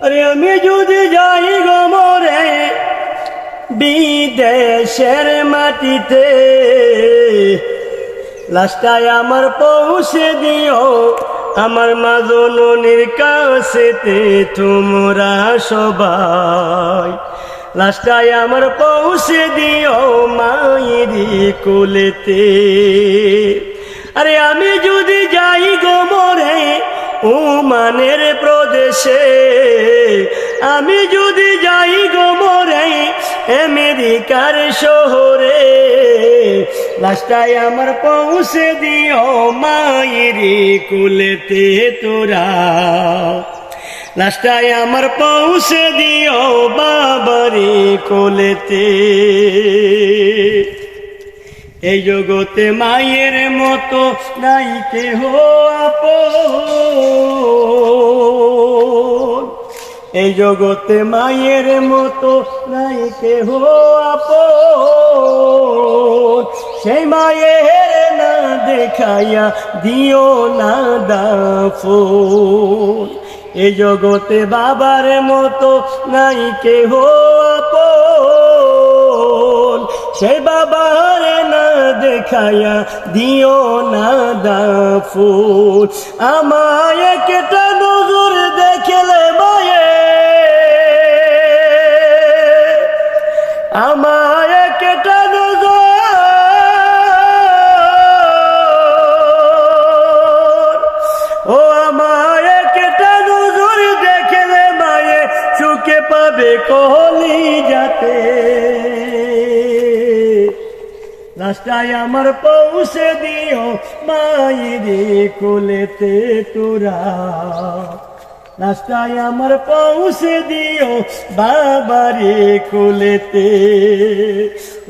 আরে আমি যদি যাই গো মরে বিদেশের মাটিতে লাস্টায় আমার পৌঁছে দিও, আমার মা জননীর কাছেতে তোমরা সবাই। লাস্টায় আমার পৌঁছে দিও মায়েরি কোলেতে। আরে আমি যদি যাই গো মরে উমানের প্রদেশে, আমি যদি যাই গো মরে, আমেরিকার শহরে লাস্টায় আমার পৌঁছে দিও মায়েরি কুলেতে তোরা। লাস্টায় আমার পৌঁছে দিও বাবারি কোলেতে। এই জগতে মায়ের মতো নাই কেহ আপন। এই জগতে মায়ের মতো নাই কেহ আপন। সেই মায়ের না দেখাইয়া দিও না দাফন। এই জগতে বাবার মতো নাই কেহ আপন। সে বাবার না দেখায়া দিও না দাফুল আমায় কেটা নজর দেখলে মায়ে রাস্তায় আমার পৌঁছে দিও, মায়েরে কোলেতে তোরা। রাস্তায় আমার পৌঁছে দিও, বাবারে কোলেতে।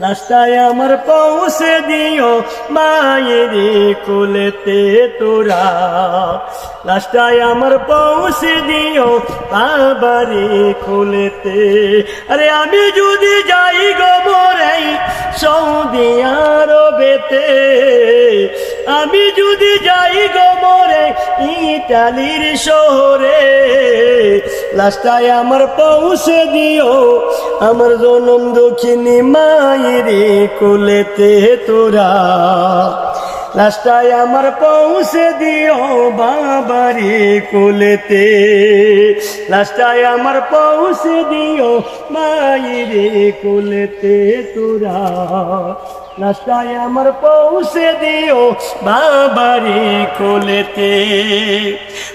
রাস্তায় আমার পৌঁছে দিও, মায়েরে কোলেতে তোরা। রাস্তায় আমার পৌঁছে দিও, বাবারে কোলেতে। আরে আমি যদি যাই গো মরাই সৌদি আমি যদি যাই গো মরে ইটালির শহরে লাস্টায় আমার পৌঁছে দিও, আমার জনম দক্ষিণী মায়েরে কোলেতে তোরা। লাস্টায় আমার পৌঁছে দিও বাবারে কোলেতে। লাস্টায় আমার পৌঁছে দিও মায়েরে কোলেতে তোরা। লাস্টায় আমার পৌঁছে দিও বাবারে কোলেতে।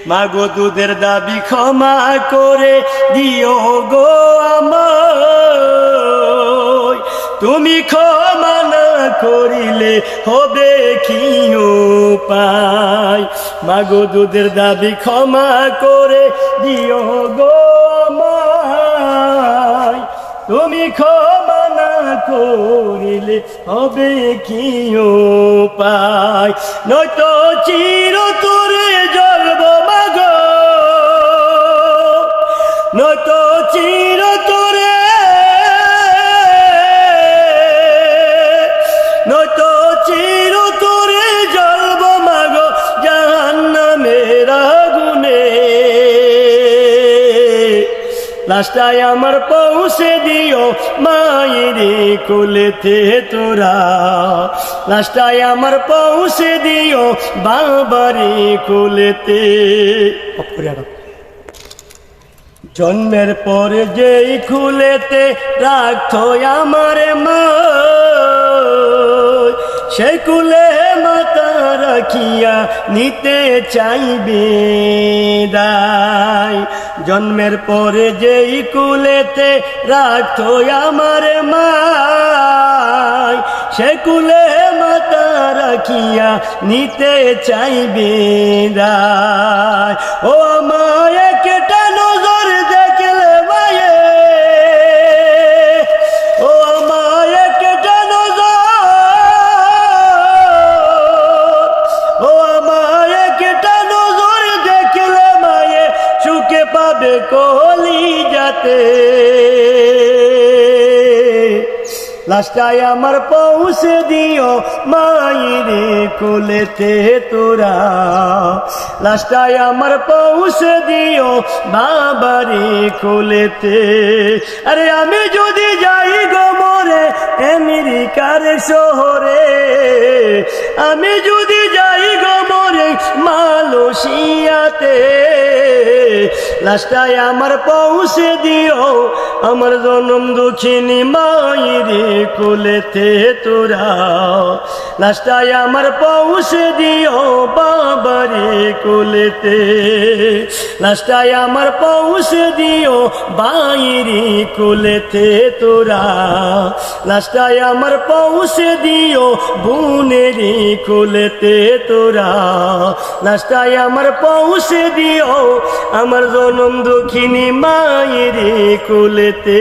মাগো দুধের দাবি ক্ষমা করে দিও গো আমায়। তুমি ক্ষমা না করিলে হবে কি পাই মাগো দুধের দাবি ক্ষমা করে দিও গো আমায়। তুমি ক্ষমা করিলে হবে কি পাই নয়তো চির তোরে জ্বলব লাস্টায় আমার পৌঁছে দিও মায়েরে কোলেতে তোরা। লাস্টায় আমার পৌঁছে দিও বাবারে কোলেতে। জন্মের পরে যেই খুলেতে রাখতো আমার মা সে কুলে মাতা রাখিয়া নিতে চাইবে দায় জন্মের পরে যে কুলেতে রাখতো আমার মা সে কুলে মাতা রাখিয়া নিতে চাইবে ও আমায় পাবে কলি যাতে লাস্টায় আমার পৌঁছে দিও মাইরে কোলেতে তোরা। লাস্টায় আমার পৌঁছে দিও বাবারে কোলেতে। আরে আমি যদি যাই গো মরে আমেরিকার শহরে, আমি যদি যাই গো মরে মালয়েশিয়াতে লাস্টায় আমার পৌঁছে দিও আমার জনম দুঃখিনী মায়ের কোলেতে তোরা লাস্টায় আমার পৌঁছে দিও বাবারে কোলেতে। লাস্টায় আমার পৌঁছে দিও বাইরে কোলেতে তোরা। লাস্টায় আমার পৌঁছে দিও বুনেরে কোলেতে তোরা। লাস্টায় আমার পৌঁছে দিও আমার জনম দুঃখিনী মায়েরে কোলেতে।